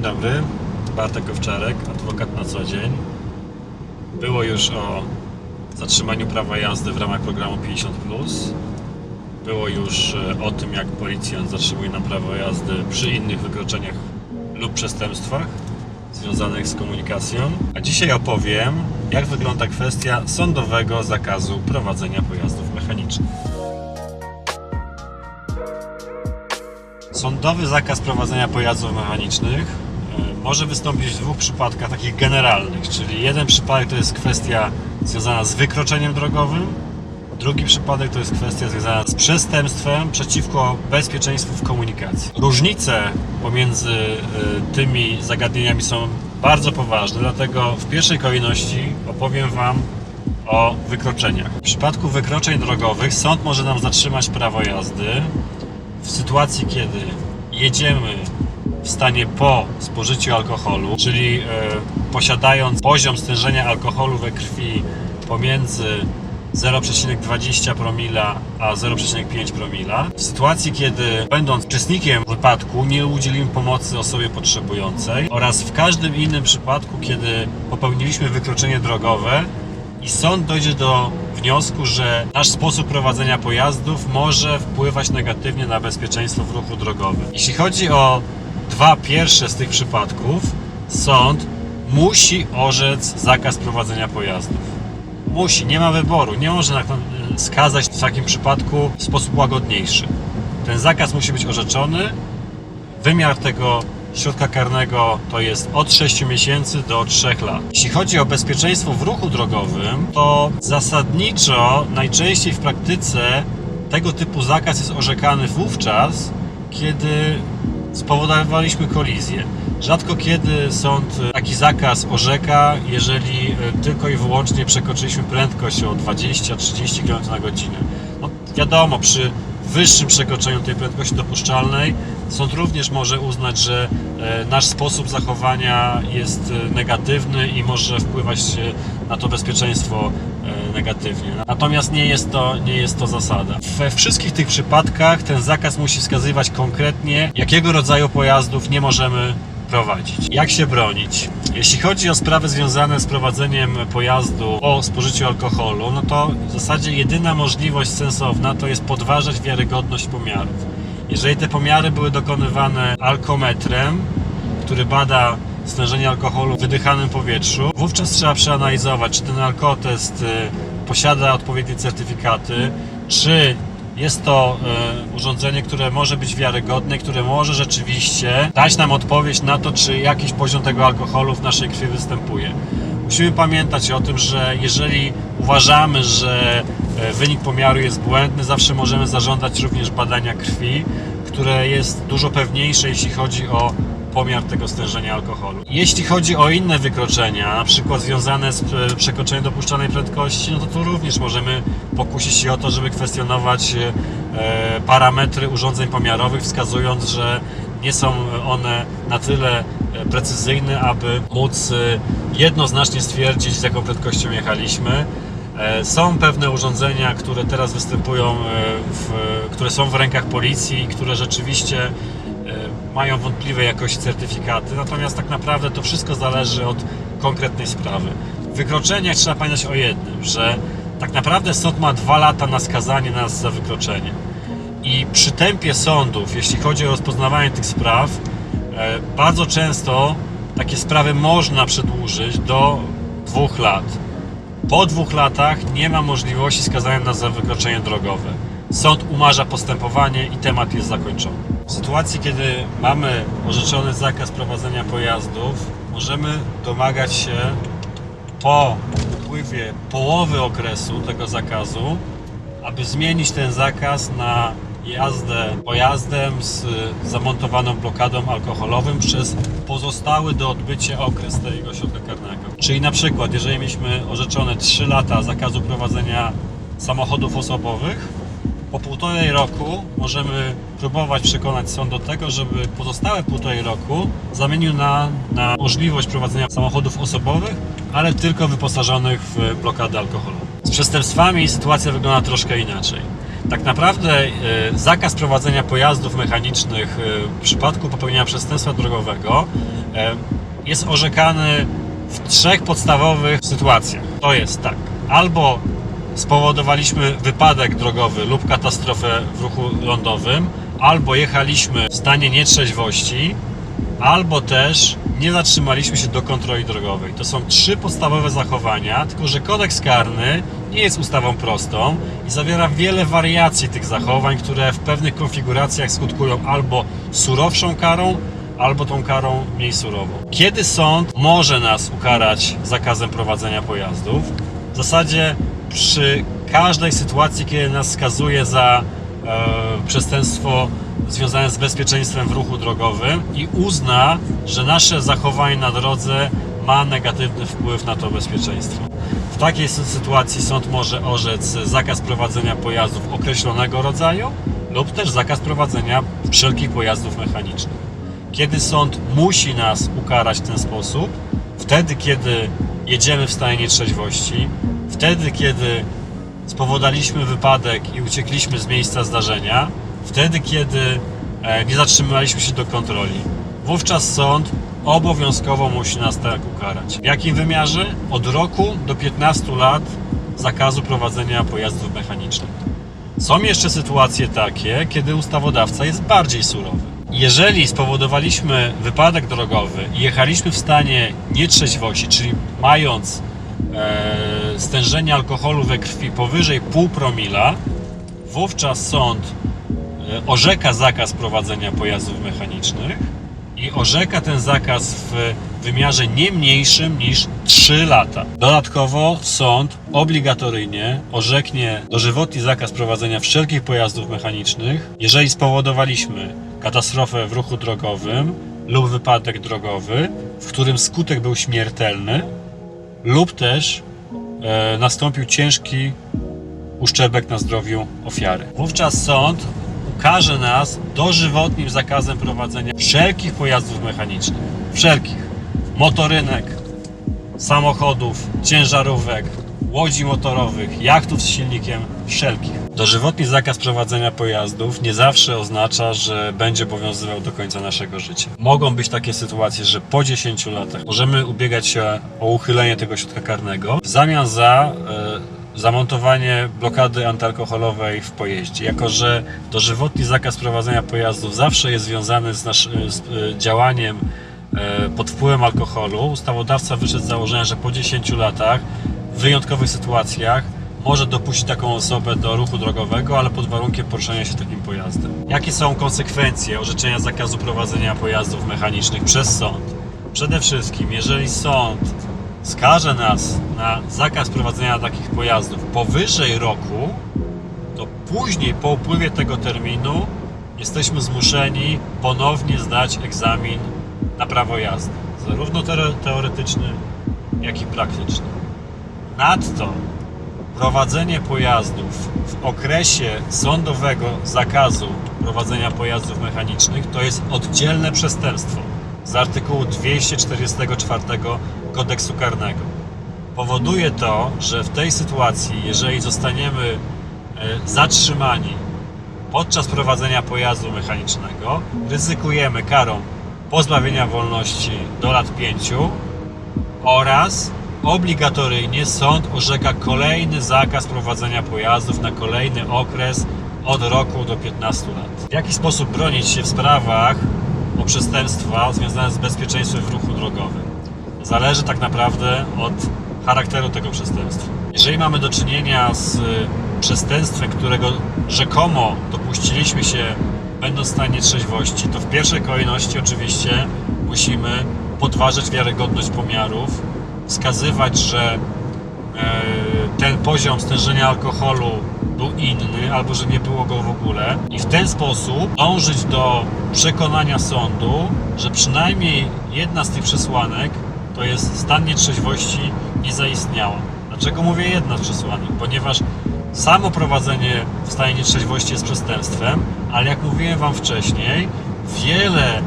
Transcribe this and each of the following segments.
dobry, Bartek Owczarek, adwokat na co dzień. Było już o zatrzymaniu prawa jazdy w ramach programu 50+. Było już e, o tym, jak policjant zatrzymuje nam prawo jazdy przy innych wykroczeniach lub przestępstwach związanych z komunikacją. A dzisiaj opowiem, jak wygląda kwestia sądowego zakazu prowadzenia pojazdów mechanicznych. Sądowy zakaz prowadzenia pojazdów mechanicznych może wystąpić w dwóch przypadkach takich generalnych, czyli jeden przypadek to jest kwestia związana z wykroczeniem drogowym, drugi przypadek to jest kwestia związana z przestępstwem przeciwko bezpieczeństwu w komunikacji. Różnice pomiędzy e, tymi zagadnieniami są bardzo poważne, dlatego w pierwszej kolejności opowiem Wam o wykroczeniach. W przypadku wykroczeń drogowych sąd może nam zatrzymać prawo jazdy w sytuacji, kiedy jedziemy w stanie po spożyciu alkoholu, czyli e, posiadając poziom stężenia alkoholu we krwi pomiędzy 0,20 promila a 0,5 promila. W sytuacji, kiedy będąc uczestnikiem wypadku nie udzielimy pomocy osobie potrzebującej oraz w każdym innym przypadku, kiedy popełniliśmy wykroczenie drogowe i sąd dojdzie do wniosku, że nasz sposób prowadzenia pojazdów może wpływać negatywnie na bezpieczeństwo w ruchu drogowym. Jeśli chodzi o dwa pierwsze z tych przypadków, sąd musi orzec zakaz prowadzenia pojazdów. Musi, nie ma wyboru, nie może na- skazać w takim przypadku w sposób łagodniejszy. Ten zakaz musi być orzeczony. Wymiar tego środka karnego to jest od 6 miesięcy do 3 lat. Jeśli chodzi o bezpieczeństwo w ruchu drogowym, to zasadniczo najczęściej w praktyce tego typu zakaz jest orzekany wówczas, kiedy spowodowaliśmy kolizję. Rzadko kiedy sąd taki zakaz orzeka, jeżeli e, tylko i wyłącznie przekroczyliśmy prędkość o 20-30 km na godzinę. No, wiadomo, przy wyższym przekroczeniu tej prędkości dopuszczalnej sąd również może uznać, że e, nasz sposób zachowania jest e, negatywny i może wpływać e, na to bezpieczeństwo e, negatywnie. Natomiast nie jest to, nie jest to zasada. We wszystkich tych przypadkach ten zakaz musi wskazywać konkretnie, jakiego rodzaju pojazdów nie możemy prowadzić. Jak się bronić? Jeśli chodzi o sprawy związane z prowadzeniem pojazdu po spożyciu alkoholu, no to w zasadzie jedyna możliwość sensowna to jest podważać wiarygodność pomiarów. Jeżeli te pomiary były dokonywane alkometrem, który bada stężenie alkoholu w wydychanym powietrzu, wówczas trzeba przeanalizować, czy ten alkotest y, posiada odpowiednie certyfikaty, czy jest to e, urządzenie, które może być wiarygodne, które może rzeczywiście dać nam odpowiedź na to, czy jakiś poziom tego alkoholu w naszej krwi występuje. Musimy pamiętać o tym, że jeżeli uważamy, że e, wynik pomiaru jest błędny, zawsze możemy zażądać również badania krwi, które jest dużo pewniejsze, jeśli chodzi o pomiar tego stężenia alkoholu. Jeśli chodzi o inne wykroczenia, na przykład związane z e, przekroczeniem dopuszczalnej prędkości, no to tu również możemy pokusić się o to, żeby kwestionować e, parametry urządzeń pomiarowych, wskazując, że nie są one na tyle precyzyjne, aby móc e, jednoznacznie stwierdzić, z jaką prędkością jechaliśmy. E, Są pewne urządzenia, które teraz występują, e, w, które są w rękach policji, które rzeczywiście e, mają wątpliwe jakości certyfikaty, natomiast tak naprawdę to wszystko zależy od konkretnej sprawy. W wykroczeniach trzeba pamiętać o jednym, że tak naprawdę sąd ma dwa lata na skazanie nas za wykroczenie. I przy tempie sądów, jeśli chodzi o rozpoznawanie tych spraw, bardzo często takie sprawy można przedłużyć do dwóch lat. Po dwóch latach nie ma możliwości skazania nas za wykroczenie drogowe. Sąd umarza postępowanie i temat jest zakończony. W sytuacji, kiedy mamy orzeczony zakaz prowadzenia pojazdów, możemy domagać się po upływie połowy okresu tego zakazu, aby zmienić ten zakaz na jazdę pojazdem z zamontowaną blokadą alkoholową przez pozostały do odbycia okres tego środka karnego. Czyli na przykład, jeżeli mieliśmy orzeczone 3 lata zakazu prowadzenia samochodów osobowych, po półtorej roku możemy próbować przekonać sąd do tego, żeby pozostałe półtorej roku zamienił na, na możliwość prowadzenia samochodów osobowych, ale tylko wyposażonych w blokadę alkoholową. Z przestępstwami sytuacja wygląda troszkę inaczej. Tak naprawdę e, zakaz prowadzenia pojazdów mechanicznych e, w przypadku popełnienia przestępstwa drogowego e, jest orzekany w trzech podstawowych sytuacjach. To jest tak, albo spowodowaliśmy wypadek drogowy lub katastrofę w ruchu lądowym, albo jechaliśmy w stanie nietrzeźwości, albo też nie zatrzymaliśmy się do kontroli drogowej. To są trzy podstawowe zachowania, tylko że kodeks karny nie jest ustawą prostą i zawiera wiele wariacji tych zachowań, które w pewnych konfiguracjach skutkują albo surowszą karą, albo tą karą mniej surową. Kiedy sąd może nas ukarać zakazem prowadzenia pojazdów? W zasadzie przy każdej sytuacji, kiedy nas skazuje za e, przestępstwo związane z bezpieczeństwem w ruchu drogowym i uzna, że nasze zachowanie na drodze ma negatywny wpływ na to bezpieczeństwo. W takiej sy- sytuacji sąd może orzec zakaz prowadzenia pojazdów określonego rodzaju lub też zakaz prowadzenia wszelkich pojazdów mechanicznych. Kiedy sąd musi nas ukarać w ten sposób, wtedy kiedy jedziemy w stanie nietrzeźwości, wtedy kiedy spowodaliśmy wypadek i uciekliśmy z miejsca zdarzenia, wtedy kiedy e, nie zatrzymaliśmy się do kontroli. Wówczas sąd obowiązkowo musi nas tak ukarać. W jakim wymiarze? Od roku do 15 lat zakazu prowadzenia pojazdów mechanicznych. Są jeszcze sytuacje takie, kiedy ustawodawca jest bardziej surowy. Jeżeli spowodowaliśmy wypadek drogowy i jechaliśmy w stanie nietrzeźwości, czyli mając e, stężenie alkoholu we krwi powyżej pół promila, wówczas sąd e, orzeka zakaz prowadzenia pojazdów mechanicznych i orzeka ten zakaz w wymiarze nie mniejszym niż 3 lata. Dodatkowo sąd obligatoryjnie orzeknie dożywotni zakaz prowadzenia wszelkich pojazdów mechanicznych, jeżeli spowodowaliśmy katastrofę w ruchu drogowym lub wypadek drogowy, w którym skutek był śmiertelny lub też e, nastąpił ciężki uszczerbek na zdrowiu ofiary. Wówczas sąd ukarze nas dożywotnim zakazem prowadzenia wszelkich pojazdów mechanicznych. Wszelkich. Motorynek, samochodów, ciężarówek, łodzi motorowych, jachtów z silnikiem, wszelkich. Dożywotni zakaz prowadzenia pojazdów nie zawsze oznacza, że będzie obowiązywał do końca naszego życia. Mogą być takie sytuacje, że po 10 latach możemy ubiegać się o uchylenie tego środka karnego w zamian za e, zamontowanie blokady antyalkoholowej w pojeździe. Jako, że dożywotni zakaz prowadzenia pojazdów zawsze jest związany z, nasz, z e, działaniem e, pod wpływem alkoholu, ustawodawca wyszedł z założenia, że po 10 latach w wyjątkowych sytuacjach może dopuścić taką osobę do ruchu drogowego, ale pod warunkiem poruszania się takim pojazdem. Jakie są konsekwencje orzeczenia zakazu prowadzenia pojazdów mechanicznych przez sąd? Przede wszystkim, jeżeli sąd skaże nas na zakaz prowadzenia takich pojazdów. Powyżej roku, to później po upływie tego terminu jesteśmy zmuszeni ponownie zdać egzamin na prawo jazdy, zarówno teo- teoretyczny, jak i praktyczny. Nadto prowadzenie pojazdów w okresie sądowego zakazu prowadzenia pojazdów mechanicznych to jest oddzielne przestępstwo. Z artykułu 244 kodeksu karnego. Powoduje to, że w tej sytuacji, jeżeli zostaniemy e, zatrzymani podczas prowadzenia pojazdu mechanicznego, ryzykujemy karą pozbawienia wolności do lat 5 oraz obligatoryjnie sąd orzeka kolejny zakaz prowadzenia pojazdów na kolejny okres od roku do 15 lat. W jaki sposób bronić się w sprawach o przestępstwa związane z bezpieczeństwem w ruchu drogowym? Zależy tak naprawdę od charakteru tego przestępstwa. Jeżeli mamy do czynienia z y, przestępstwem, którego rzekomo dopuściliśmy się będąc w stanie trzeźwości, to w pierwszej kolejności oczywiście musimy podważyć wiarygodność pomiarów, wskazywać, że e, ten poziom stężenia alkoholu był inny, albo że nie było go w ogóle, i w ten sposób dążyć do przekonania sądu, że przynajmniej jedna z tych przesłanek to jest stan nietrzeźwości nie zaistniała. Dlaczego mówię jedna z przesłanek? Ponieważ samo prowadzenie w stanie nietrzeźwości jest przestępstwem, ale jak mówiłem Wam wcześniej, wiele e,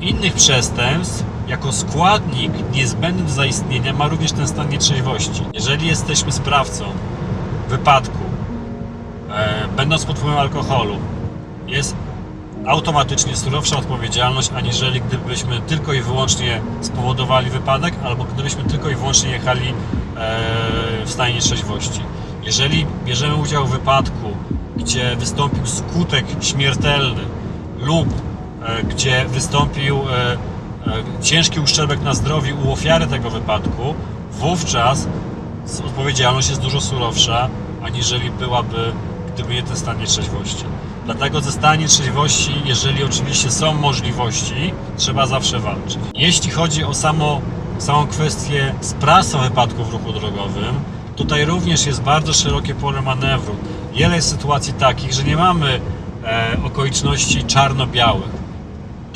innych przestępstw jako składnik niezbędny do zaistnienia ma również ten stan nietrzeźwości. Jeżeli jesteśmy sprawcą wypadku, e, będąc pod wpływem alkoholu, jest automatycznie surowsza odpowiedzialność, aniżeli gdybyśmy tylko i wyłącznie spowodowali wypadek, albo gdybyśmy tylko i wyłącznie jechali e, w stanie nitrzeźwości. Jeżeli bierzemy udział w wypadku, gdzie wystąpił skutek śmiertelny lub e, gdzie wystąpił e, ciężki uszczerbek na zdrowiu u ofiary tego wypadku, wówczas odpowiedzialność jest dużo surowsza, aniżeli byłaby, gdyby nie ten stan nietrzeźwości. Dlatego ze stanem nietrzeźwości, jeżeli oczywiście są możliwości, trzeba zawsze walczyć. Jeśli chodzi o samo, samą kwestię sprawstwa wypadków w ruchu drogowym, tutaj również jest bardzo szerokie pole manewru. Wiele jest sytuacji takich, że nie mamy e, okoliczności czarno-białych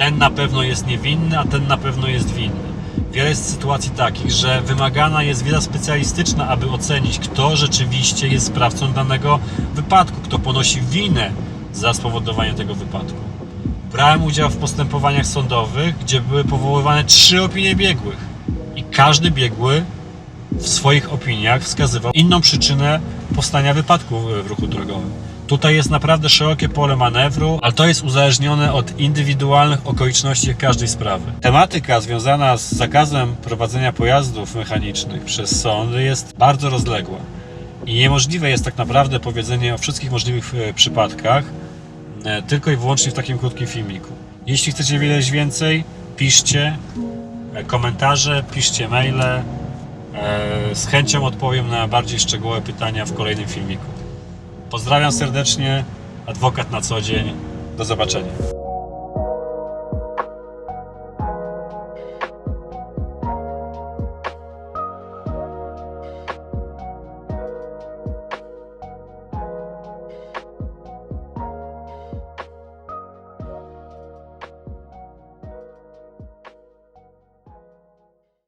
ten na pewno jest niewinny, a ten na pewno jest winny. Wiele jest sytuacji takich, że wymagana jest wiedza specjalistyczna, aby ocenić, kto rzeczywiście jest sprawcą danego wypadku, kto ponosi winę za spowodowanie tego wypadku. Brałem udział w postępowaniach sądowych, gdzie były powoływane trzy opinie biegłych i każdy biegły w swoich opiniach wskazywał inną przyczynę powstania wypadku w ruchu drogowym. Tutaj jest naprawdę szerokie pole manewru, ale to jest uzależnione od indywidualnych okoliczności każdej sprawy. Tematyka związana z zakazem prowadzenia pojazdów mechanicznych przez sądy jest bardzo rozległa. I niemożliwe jest tak naprawdę powiedzenie o wszystkich możliwych e, przypadkach tylko i wyłącznie w takim krótkim filmiku. Jeśli chcecie wiedzieć więcej, piszcie e, komentarze, piszcie maile. E, Z chęcią odpowiem na bardziej szczegółowe pytania w kolejnym filmiku. Pozdrawiam serdecznie, adwokat na co dzień. Do zobaczenia.